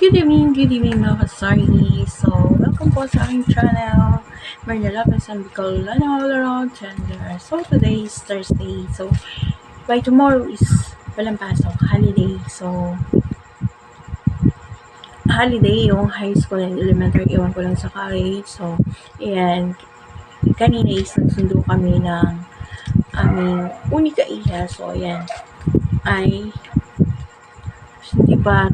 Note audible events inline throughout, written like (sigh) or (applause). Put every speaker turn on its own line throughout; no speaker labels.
Good evening, good evening mga kasari. So, welcome po sa aking channel. Marina Lopez and Bicolana all around gender. So, today is Thursday. So, by tomorrow is walang pasok, holiday. So, holiday yung high school and elementary. Iwan ko lang sa college. So, ayan. Kanina is nagsundo kami ng aming unika iya. So, ayan. Ay, hindi pa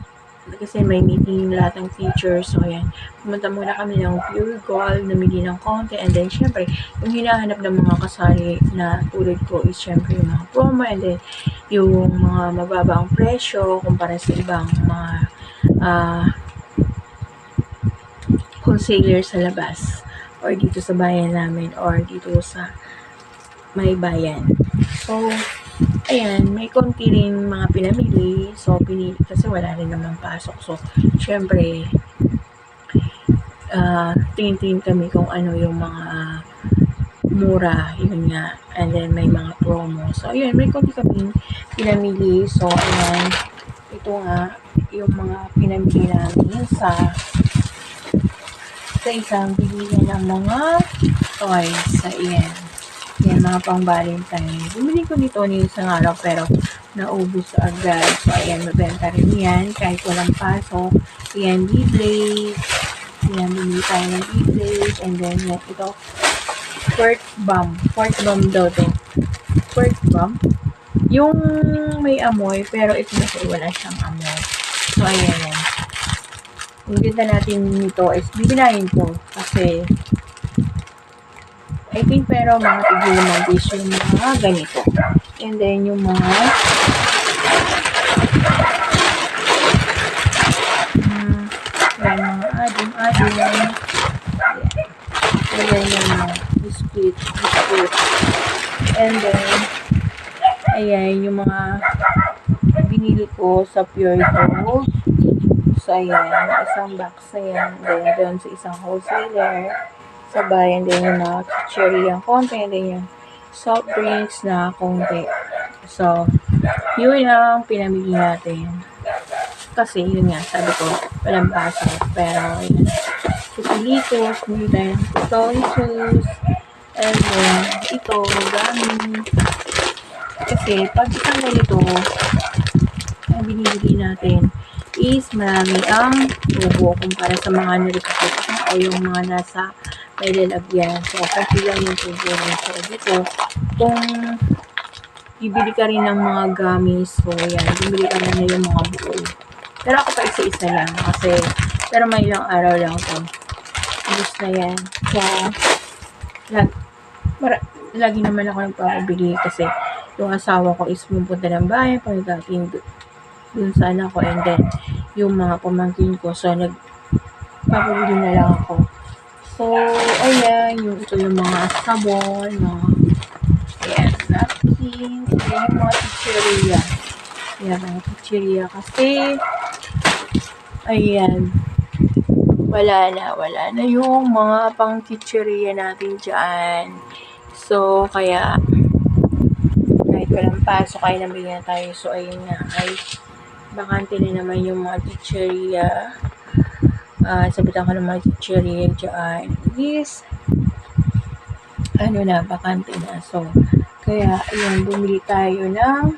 kasi may meeting lahat ng teachers. So, ayan. Pumunta muna kami ng Pure Gold, namili ng konti. And then, syempre, yung hinahanap ng mga kasari na tulad ko is syempre yung mga promo and then yung mga mababang presyo kumpara sa ibang mga ah wholesaler sa labas or dito sa bayan namin or dito sa may bayan. So, ayan, may konti rin mga pinamili. So, pinili kasi wala rin naman pasok. So, syempre, ah tingin-tingin kami kung ano yung mga mura, yun nga. And then, may mga promo. So, ayan, may konti kaming pinamili. So, ayan, ito nga, yung mga pinamili namin sa sa isang bilihan ng mga toys. So, ayan. Yan, mga pang valentine. Bumili ko nito ni isang araw pero naubos agad. So, ayan, mabenta rin yan kahit walang pasok. Ayan, D-Blade. Ayan, bumili tayo ng D-Blade. And then, yan, ito, pork bomb. Pork bomb daw to. Pork bomb. Yung may amoy, pero ito kasi wala siyang amoy. So, ayan yan. Yung natin nito is bibilahin ko kasi I think pero mga tigil is yung mga ganito. And then yung mga um, yan, mga adim-adim. And then yung mga biscuit, biscuit. And then, ayan, yung mga binili ko sa Pure Gold. So, ayan, isang box na yan. Then, doon sa isang wholesaler sa bayan din yung mga cherry yung konti. And then, yung soft drinks na konti. So, yun ang pinamili natin. Kasi, yun nga, sabi ko, walang pasok. Pero, yun. Kupilitos, bumili tayo ng pistolitos. And then, ito, gamit. Kasi, pag isang ganito, ang binibili natin, is marami ang tubo kumpara sa mga nilipakot o yung mga nasa may lalagyan. So, kasi lang yung rin. So, dito, kung bibili ka rin ng mga gamis, so, yan, bibili ka na yung mga buo. Pero ako pa isa-isa lang kasi, pero may ilang araw lang to. Ubus na yan. So, lag, mara, lagi naman ako nagpapabili kasi yung asawa ko is pumunta ng bayan, pagdating dun sa anak ko and then yung mga pamangkin ko so nagpapabili na lang ako so ayan yung ito yung mga sabon mga ayan napkins ayan yung mga chicheria. Ayan mga chicheria kasi ayan wala na wala na yung mga pang chicheria natin dyan. So kaya kahit walang pasok ay nabigyan tayo. So ayun nga ay bakante na naman yung mga chicheria. Uh, sabitan ko ng mga chicheria dyan. This, ano na, bakante na. So, kaya, ayun, bumili tayo ng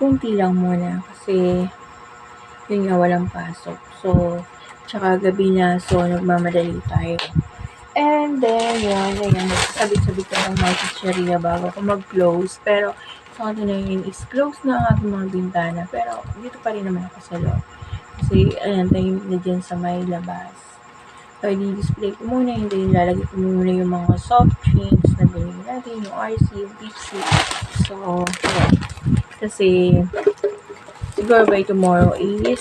kunti lang muna kasi yun nga, walang pasok. So, tsaka gabi na, so, nagmamadali tayo. And then, yun, ayan, nagsasabit-sabit ko ng mga bago ko mag-close. Pero, sa so, na yun is close na ang aking mga bintana. Pero, dito pa rin naman ako sa loob. Kasi, ayan, tayo na dyan sa may labas. So, i-display ko muna. Hindi lalagay ko muna yung mga soft drinks na binili natin. Yung RC, yung Pepsi. So, yeah. Kasi, siguro by tomorrow is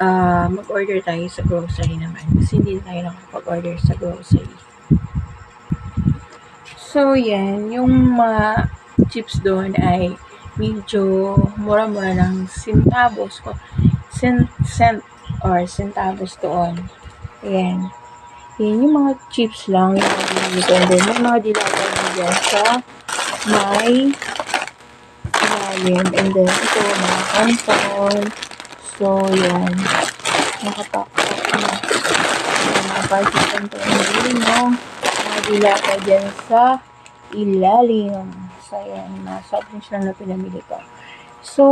uh, mag-order tayo sa grocery naman. Kasi hindi tayo nakapag-order sa grocery. So, yan. Yung mga chips doon ay medyo mura-mura ng centavos ko. Cent, cent or centavos doon. Ayan. Yan yung mga chips lang yung mga binili ko. And then, may mga dilata na dyan sa may ilalim. And then, ito, mga canton. So, yun. Nakatakot na. Mga partisan to ang huli mo. Mga dila ka dyan sa ilalim. So, yan. Mga soft na pinamili ko. So,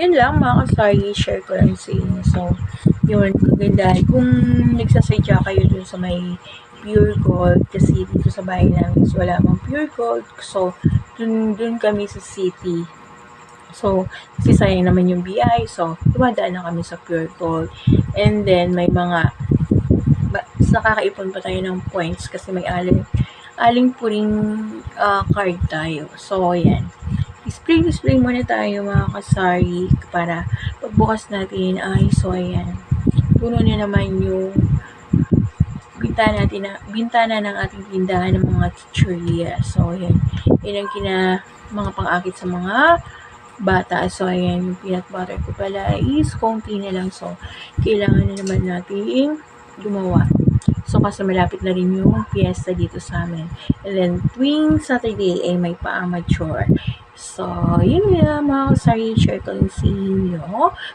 yun lang mga kasari. Share ko lang sa inyo. So, yun. Kagandahan. Kung nagsasadya kayo dun sa may pure gold kasi dito sa bahay namin is wala mang pure gold. So, dun, dun kami sa city. So, kasi sayang naman yung BI. So, dumadaan na kami sa pure gold. And then, may mga nakakaipon pa tayo ng points kasi may aling aling puring ah, card tayo. So, ayan. Spring spring muna tayo mga kasari para pagbukas natin ay so ayan. Puno na naman yung bintana natin na bintana ng ating tindahan ng mga chicheria. So ayan. Yan ang kina mga pang-akit sa mga bata. So ayan, yung peanut butter ko pala is konti na lang. So kailangan na naman natin gumawa. So, kasi malapit na rin yung fiesta dito sa amin. And then, tuwing Saturday ay may pa-amateur. So, yun nga mga kasari, share ko lang sa inyo.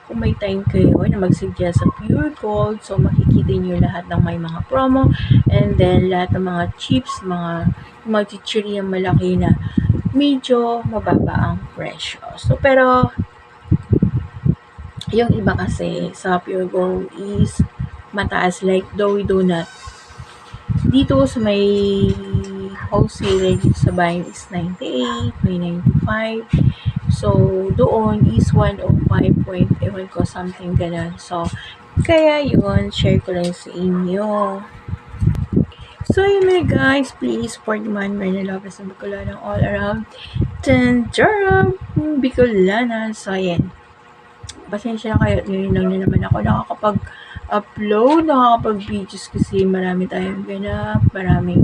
Kung may time kayo na mag-suggest sa Pure Gold, so makikita nyo lahat ng may mga promo. And then, lahat ng mga chips, mga mga malaki na medyo mababa ang presyo. So, pero, yung iba kasi sa Pure Gold is mataas like Doughy Donut. Dito sa may wholesale dito sa bayan is 98, may 95. So, doon is 105 point, ewan ko, something ganun. So, kaya yun, share ko lang sa inyo. So, yun mga guys, please support naman Merna Lopez ng Bicolana all around Tanjara, Bicolana. So, ayan. Pasensya na kayo, ngayon lang na naman ako nakakapag-upload, nakakapag-videos kasi marami tayong ganap, maraming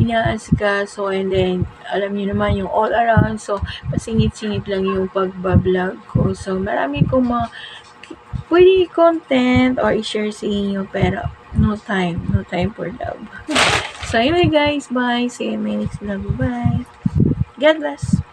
inaasikaso, and then, alam niyo naman yung all around, so, pasingit-singit lang yung pagbablog ko. So, marami kong mga pwede content or i-share sa inyo, pero no time, no time for love. (laughs) So, anyway guys, bye. See you in my next vlog. Bye. God bless.